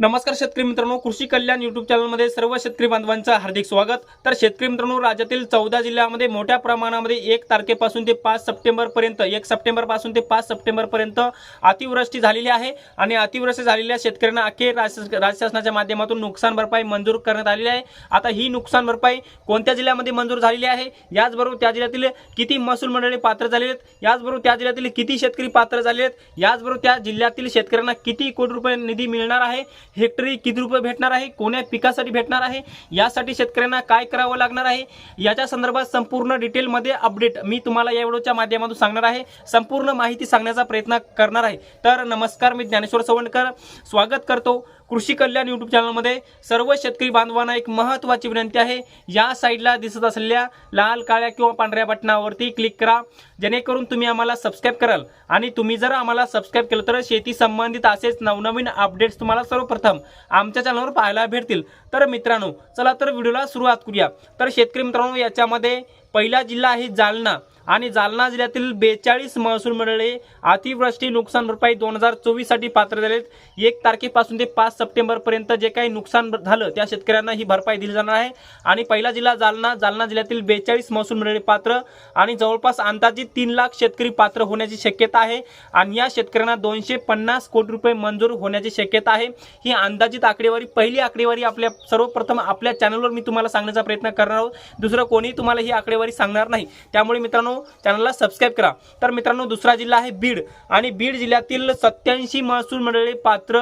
नमस्कार शेतकरी मित्रांनो कृषी कल्याण युट्यूब चॅनलमध्ये सर्व शेतकरी बांधवांचं हार्दिक स्वागत. तर शेतकरी मित्रांनो राज्यातील चौदा जिल्ह्यामध्ये मोठ्या प्रमाणामध्ये एक तारखेपासून ते पाच सप्टेंबरपर्यंत एक सप्टेंबरपासून ते पाच सप्टेंबरपर्यंत अतिवृष्टी झालेली आहे आणि अतिवृष्टी झालेल्या शेतकऱ्यांना अखेर राज्य शासनाच्या माध्यमातून नुकसान भरपाई मंजूर करण्यात आलेली आहे. आता ही नुकसान भरपाई कोणत्या जिल्ह्यामध्ये मंजूर झालेली आहे? याचबरोबर त्या जिल्ह्यातील किती महसूल मंडळी पात्र झालेले आहेत? याचबरोबर त्या जिल्ह्यातील किती शेतकरी पात्र झाले आहेत? याचबरोबर त्या जिल्ह्यातील शेतकऱ्यांना किती कोटी रुपये निधी मिळणार आहे? हेक्टरी किती रुपये भेटणार आहे? कोण्या पिकासाठी भेटणार आहे? यासाठी शेतकऱ्यांना काय करावं लागणार आहे? याच्या संदर्भात संपूर्ण डिटेलमध्ये अपडेट मी तुम्हाला या व्हिडिओच्या माध्यमातून सांगणार आहे. संपूर्ण माहिती सांगण्याचा प्रयत्न करणार आहे. तर नमस्कार मी ज्ञानेश्वर सवंडकर. स्वागत करतो. कृषी कल्याण यूट्यूब चॅनलमध्ये सर्व शेतकरी बांधवांना एक महत्त्वाची विनंती आहे. या साईडला दिसत असलेल्या लाल काळ्या किंवा पांढऱ्या बटनावरती क्लिक करा. जेणेकरून तुम्ही आम्हाला सबस्क्राईब कराल. आणि तुम्ही जर आम्हाला सबस्क्राईब केलं तर शेती संबंधित असेच नवनवीन अपडेट्स तुम्हाला सर्वप्रथम आमच्या चॅनलवर पाहायला भेटतील. तर मित्रांनो चला तर व्हिडिओला सुरुवात करूया. तर शेतकरी मित्रांनो याच्यामध्ये पहिला जिल्हा आहे जालना. आणि जालना जिल्ह्यातील बेचाळीस महसूल मंडळे अतिवृष्टी नुकसान भरपाई दोन हजार चोवीससाठी पात्र झालेत. एक तारखेपासून ते पाच सप्टेंबरपर्यंत जे काही नुकसान झालं त्या शेतकऱ्यांना ही भरपाई दिली जाणार आहे. आणि पहिला जिल्हा जालना जालना जिल्ह्यातील बेचाळीस महसूल मंडळे पात्र आणि जवळपास अंदाजे तीन लाख शेतकरी पात्र होण्याची शक्यता आहे. आणि या शेतकऱ्यांना दोनशे पन्नास कोटी रुपये मंजूर होण्याची शक्यता आहे. ही अंदाजित आकडेवारी पहिली आकडेवारी आपल्या सर्वप्रथम आपल्या चॅनलवर मी तुम्हाला सांगण्याचा प्रयत्न करणार आहोत. दुसरं कोणी तुम्हाला ही आकडेवारी सांगणार नाही. त्यामुळे मित्रांनो चॅनलला सबस्क्राईब करा. तर मित्रांनो दुसरा जिल्हा आहे बीड. आणि बीड जिल्ह्यातील सत्याऐंशी महसूल मंडळे पात्र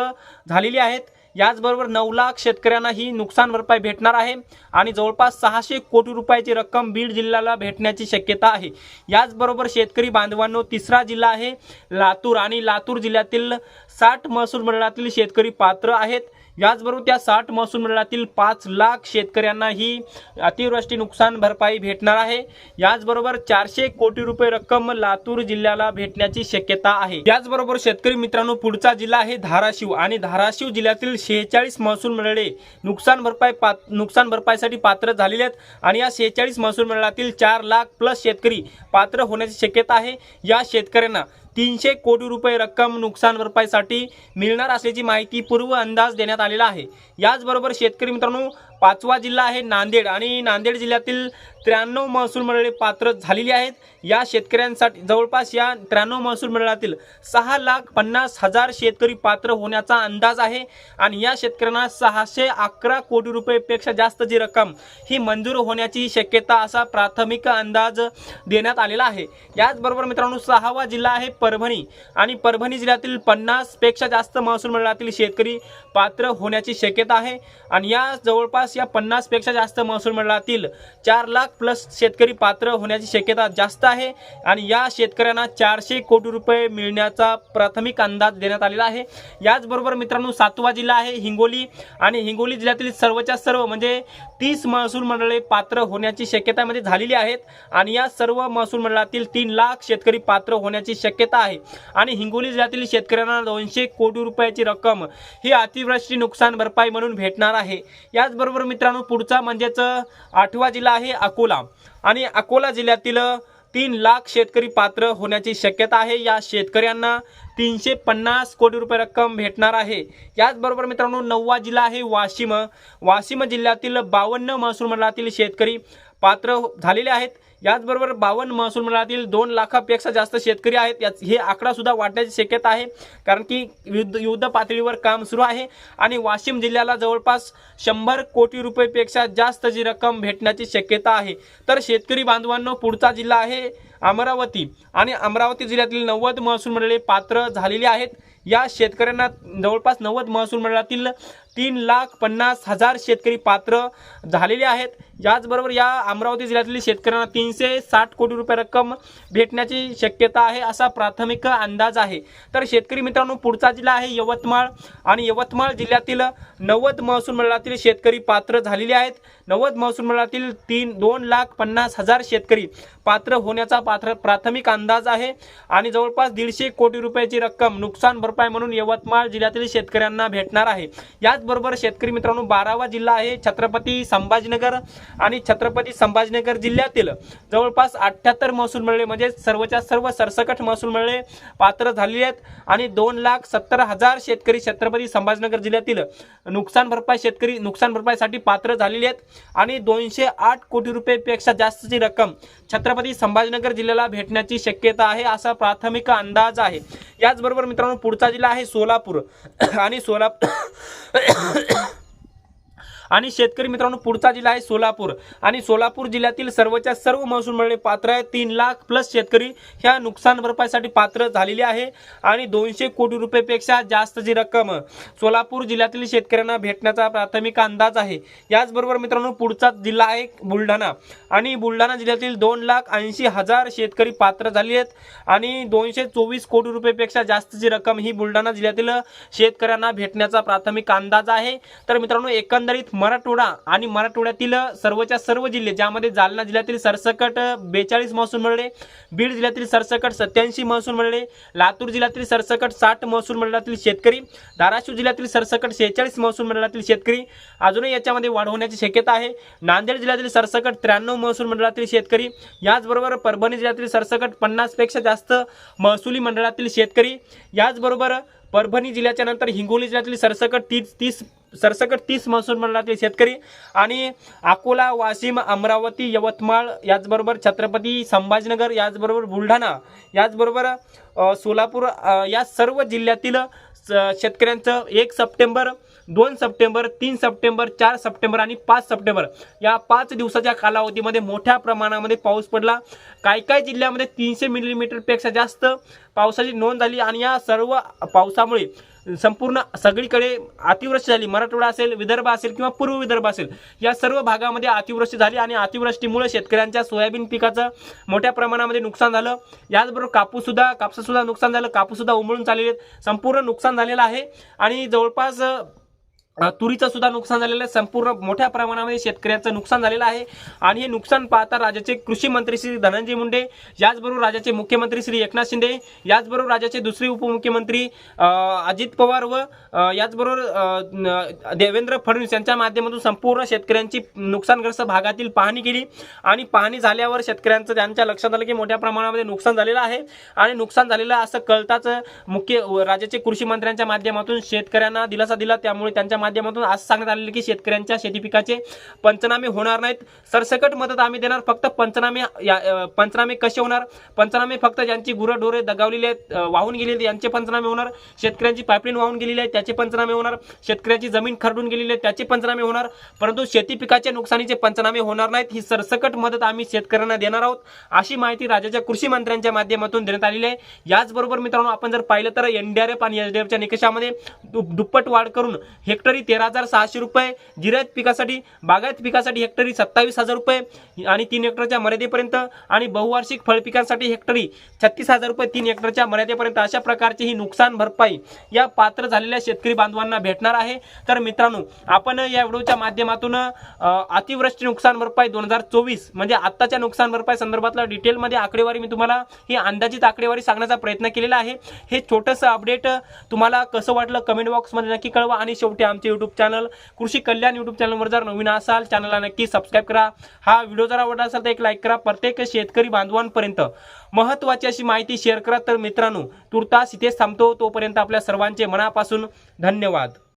झालेली आहेत. याचबरोबर नऊ लाख शेतकऱ्यांना ही नुकसान भरपाई भेटणार आहे. आणि जवळपास सहाशे कोटी रुपयाची रक्कम बीड जिल्ह्याला भेटण्याची शक्यता आहे. याचबरोबर शेतकरी बांधवांनो तिसरा जिल्हा आहे लातूर. आणि लातूर जिल्ह्यातील साठ महसूल मंडळातील शेतकरी पात्र आहेत. याचबरोबर त्या साठ महसूल मंडळातील पाच लाख शेतकऱ्यांना ही अतिवृष्टी नुकसान भरपाई भेटणार आहे. याचबरोबर चारशे कोटी रुपये रक्कम लातूर जिल्ह्याला भेटण्याची शक्यता आहे. याचबरोबर शेतकरी मित्रांनो पुढचा जिल्हा आहे धाराशिव आणि धाराशिव जिल्ह्यातील शेहेचाळीस महसूल मंडळे नुकसान भरपाई पा नुकसान भरपाईसाठी पात्र झालेले आहेत आणि या शेहेचाळीस महसूल मंडळातील चार लाख प्लस शेतकरी पात्र होण्याची शक्यता आहे. या शेतकऱ्यांना तीनशे कोटी रुपये रक्कम नुकसान भरपाईसाठी मिळणार असल्याची माहिती पूर्व अंदाज देण्यात आलेला आहे. याचबरोबर शेतकरी मित्रांनो पाचवा जिल्हा आहे नांदेड आणि नांदेड जिल्ह्यातील त्र्याण्णव महसूल मंडळे पात्र झालेली आहेत. या शेतकऱ्यांसाठी जवळपास या त्र्याण्णव महसूल मंडळातील सहा लाख पन्नास हजार शेतकरी पात्र होण्याचा अंदाज आहे आणि या शेतकऱ्यांना सहाशे अकरा कोटी रुपयेपेक्षा जास्तची रक्कम ही मंजूर होण्याची शक्यता असा प्राथमिक अंदाज देण्यात आलेला आहे. याचबरोबर मित्रांनो सहावा जिल्हा आहे परभणी आणि परभणी जिल्ह्यातील पन्नासपेक्षा जास्त महसूल मंडळातील शेतकरी पात्र होण्याची शक्यता आहे. आणि या जवळपास या पन्नासपेक्षा जास्त महसूल मंडळातील चार लाख प्लस शेतकरी पात्र होण्याची शक्यता जास्त आहे आणि या शेतकऱ्यांना चारशे कोटी रुपये मिळण्याचा प्राथमिक अंदाज देण्यात आलेला आहे. याचबरोबर मित्रांनो सातवा जिल्हा आहे हिंगोली आणि हिंगोली जिल्ह्यातील सर्वच्या सर्व म्हणजे तीस महसूल मंडळे पात्र होण्याची शक्यता म्हणजे झालेली आहेत आणि या सर्व महसूल मंडळातील तीन लाख शेतकरी पात्र होण्याची शक्यता आहे. आणि हिंगोली जिल्ह्यातील शेतकऱ्यांना दोनशे कोटी रुपयाची रक्कम ही अतिवृष्टी नुकसान भरपाई म्हणून भेटणार आहे. याचबरोबर मित्रांनो पुढचा म्हणजेच आठवा जिल्हा आहे अकोला. आणि अकोला जिल्ह्यातील तीन लाख शेतकरी पात्र होण्याची शक्यता आहे. या शेतकऱ्यांना तीनशे पन्नास कोटी रुपये रक्कम भेटणार आहे. याचबरोबर मित्रांनो नववा जिल्हा आहे वाशिम. वाशिम जिल्ह्यातील बावन्न महसूल मंडळातील शेतकरी पात्र झालेले आहेत. याचबरोबर बावन्न महसूल मंडळातील दोन लाखापेक्षा जास्त शेतकरी आहेत. याच हे आकडासुद्धा वाढण्याची शक्यता आहे. कारण की युद्ध युद्ध पातळीवर काम सुरू आहे. आणि वाशिम जिल्ह्याला जवळपास शंभर कोटी रुपयेपेक्षा जास्त जी रक्कम भेटण्याची शक्यता आहे. तर शेतकरी बांधवांनो पुढचा जिल्हा आहे अमरावती. आणि अमरावती जिल्ह्यातील नव्वद महसूल मंडळे पात्र झालेली आहेत. या शेतकऱ्यांना जवळपास नव्वद महसूल मंडळातील तीन लाख पन्नास हजार शेतकरी पात्र झालेले आहेत. याचबरोबर या अमरावती जिल्ह्यातील शेतकऱ्यांना तीनशे साठ कोटी रुपये रक्कम भेटण्याची शक्यता आहे असा प्राथमिक अंदाज आहे. तर शेतकरी मित्रांनो पुढचा जिल्हा आहे यवतमाळ आणि यवतमाळ जिल्ह्यातील नव्वद महसूल मंडळातील शेतकरी पात्र झालेले आहेत. नव्वद महसूल मंडळातील तीन दोन लाख पन्नास हजार शेतकरी पात्र होण्याचा पात्र प्राथमिक अंदाज आहे आणि जवळपास दीडशे कोटी रुपयाची रक्कम नुकसान भरपाई म्हणून यवतमाळ जिल्ह्यातील शेतकऱ्यांना भेटणार आहे. याचबरोबर शेतकरी मित्रांनो बारावा जिल्हा आहे छत्रपती संभाजीनगर आणि छत्रपती संभाजीनगर जिल्ह्यातील जवळपास अठ्ठ्याहत्तर महसूल मिळले म्हणजे सर्वच्या सर्व सरसकट महसूल मिळले पात्र झालेले आहेत आणि दोन लाख सत्तर हजार शेतकरी छत्रपती संभाजीनगर जिल्ह्यातील नुकसान भरपाई शेतकरी नुकसान भरपाईसाठी पात्र झालेले आहेत आणि दोनशे आठ कोटी रुपयेपेक्षा जास्तची रक्कम छत्रपती संभाजीनगर जिल्ह्याला भेटण्याची शक्यता आहे असा प्राथमिक अंदाज आहे. याचबरोबर मित्रांनो पुढचा जिल्हा आहे सोलापूर. आणि सोलापूर आणि शेतकरी मित्रांनो पुढचा जिल्हा आहे सोलापूर. आणि सोलापूर जिल्ह्यातील सर्वच्या सर्व महसूल मिळणे पात्र आहे. तीन लाख प्लस शेतकरी ह्या नुकसान भरपाईसाठी पात्र झालेले आहे. आणि दोनशे कोटी रुपयेपेक्षा जास्तची रक्कम सोलापूर जिल्ह्यातील शेतकऱ्यांना भेटण्याचा प्राथमिक अंदाज आहे. याचबरोबर मित्रांनो पुढचा जिल्हा आहे बुलढाणा. आणि बुलढाणा जिल्ह्यातील दोन लाख ऐंशी हजार शेतकरी पात्र झाले आहेत. आणि दोनशे चोवीस कोटी रुपयेपेक्षा जास्तची रक्कम ही बुलढाणा जिल्ह्यातील शेतकऱ्यांना भेटण्याचा प्राथमिक अंदाज आहे. तर मित्रांनो एकंदरीत मराठवाडा आणि मराठवाड्यातील सर्वच्या सर्व जिल्हे ज्यामध्ये जालना जिल्ह्यातील सरसकट बेचाळीस महसूल मिळले बीड जिल्ह्यातील सरसकट सत्याऐंशी महसूल मिळले लातूर जिल्ह्यातील सरसकट साठ महसूल मंडळातील शेतकरी धाराशिव जिल्ह्यातील सरसकट शेहेचाळीस महसूल मंडळातील शेतकरी अजूनही याच्यामध्ये वाढ होण्याची शक्यता आहे. नांदेड जिल्ह्यातील सरसकट त्र्याण्णव महसूल मंडळातील शेतकरी याचबरोबर परभणी जिल्ह्यातील सरसकट पन्नासपेक्षा जास्त महसुली मंडळातील शेतकरी याचबरोबर परभणी जिल्ह्याच्या नंतर हिंगोली जिल्ह्यातील सरसकट तीस तीस सरसकट तीस महसूल मंडळातील शेतकरी. आणि अकोला वाशिम अमरावती यवतमाळ याचबरोबर छत्रपती संभाजीनगर याचबरोबर बुलढाणा याचबरोबर सोलापूर या सर्व जिल्ह्यातील स- शेतकऱ्यांचं एक सप्टेंबर दोन सप्टेंबर तीन सप्टेंबर चार सप्टेंबर आणि पाच सप्टेंबर या पाच दिवसाच्या कालावधीमध्ये मोठ्या प्रमाणामध्ये पाऊस पडला. काही काही जिल्ह्यामध्ये तीनशे मिलीमीटरपेक्षा जास्त पावसाची नोंद झाली आणि या सर्व पावसामुळे संपूर्ण सगळीकडे अतिवृष्टी झाली. मराठवाडा असेल विदर्भ असेल किंवा पूर्व विदर्भ असेल या सर्व भागामध्ये अतिवृष्टी झाली आणि अतिवृष्टीमुळे शेतकऱ्यांच्या सोयाबीन पिकाचं मोठ्या प्रमाणामध्ये नुकसान झालं. याचबरोबर कापूससुद्धा कापसासुद्धा नुकसान झालं. कापूससुद्धा उमळून चाललेले संपूर्ण नुकसान झालेलं आहे. आणि जवळपास तुरीचं सुद्धा नुकसान झालेलं आहे. संपूर्ण मोठ्या प्रमाणामध्ये शेतकऱ्यांचं नुकसान झालेलं आहे. आणि हे नुकसान पाहता राज्याचे कृषी मंत्री श्री धनंजय मुंडे याचबरोबर राज्याचे मुख्यमंत्री श्री एकनाथ शिंदे याचबरोबर राज्याचे दुसरे उपमुख्यमंत्री अजित पवार व याचबरोबर देवेंद्र फडणवीस यांच्या माध्यमातून संपूर्ण शेतकऱ्यांची नुकसानग्रस्त भागातील पाहणी केली. आणि पाहणी झाल्यावर शेतकऱ्यांचं त्यांच्या लक्षात आलं की मोठ्या प्रमाणामध्ये नुकसान झालेलं आहे. आणि नुकसान झालेलं असं कळताच मुख्य राज्याचे कृषी मंत्र्यांच्या माध्यमातून शेतकऱ्यांना दिलासा दिला. त्यामुळे त्यांच्या माध्यमातून असं सांगण्यात आलेलं की शेतकऱ्यांच्या शेती पिकाचे पंचनामे होणार नाहीत. सरसकट मदत आम्ही देणार. फक्त पंचनामे या पंचनामे कसे होणार? पंचनामे फक्त ज्यांची गुरंढोरे दगावलेली आहेत वाहून गेलेली आहेत, यांचे पंचनामे होणार. शेतकऱ्यांची पाईपलाईन वाहून गेलेली आहे त्याचे पंचनामे होणार. शेतकऱ्याची जमीन खरडून गेलेली आहे त्याचे पंचनामे होणार. परंतु शेती पिकाच्या नुकसानीचे पंचनामे होणार नाहीत. ही सरसकट मदत आम्ही शेतकऱ्यांना देणार आहोत. अशी माहिती राज्याच्या कृषी मंत्र्यांच्या माध्यमातून देण्यात आलेली आहे. याचबरोबर मित्रांनो आपण जर पाहिलं तर एनडीआरएफ आणि एसडीएफच्या निकषामध्ये दु- दुप्पट वाढ करून हेक्टरी तेरा हजार सहाशे रुपये जिरायत पिकासाठी बागायत पिकासाठी हेक्टरी सत्तावीस हजार रुपये आणि तीन हेक्टरच्या मर्यादेपर्यंत आणि बहुवार्षिक फळपिकांसाठी हेक्टरी छत्तीस हजार रुपये तीन हेक्टरच्या मर्यादेपर्यंत अशा प्रकारची ही नुकसान भरपाई या पात्र झालेल्या शेतकरी बांधवांना भेटणार आहे. तर मित्रांनो आपण या व्हिडिओच्या माध्यमातून अतिवृष्टी नुकसान भरपाई दोन हजार चोवीस म्हणजे आत्ताच्या नुकसान भरपाई संदर्भातला डिटेलमध्ये आकडेवारी मी तुम्हाला ही अंदाजित आकडेवारी सांगण्याचा प्रयत्न केलेला आहे. हे छोटंसं अपडेट तुम्हाला कसं वाटलं कमेंट बॉक्समध्ये नक्की कळवा आणि शेवटी आमचे यूट्यूब चॅनल कृषी कल्याण यूट्यूब चॅनलवर जर नवीन असाल चॅनलला नक्की सबस्क्राईब करा. हा व्हिडिओ जर आवडला असेल तर एक लाईक करा. प्रत्येक शेतकरी बांधवांपर्यंत महत्त्वाची अशी माहिती शेअर करा. तर मित्रांनो तुर्तास इथेच थांबतो. तोपर्यंत आपल्या सर्वांचे मनापासून धन्यवाद.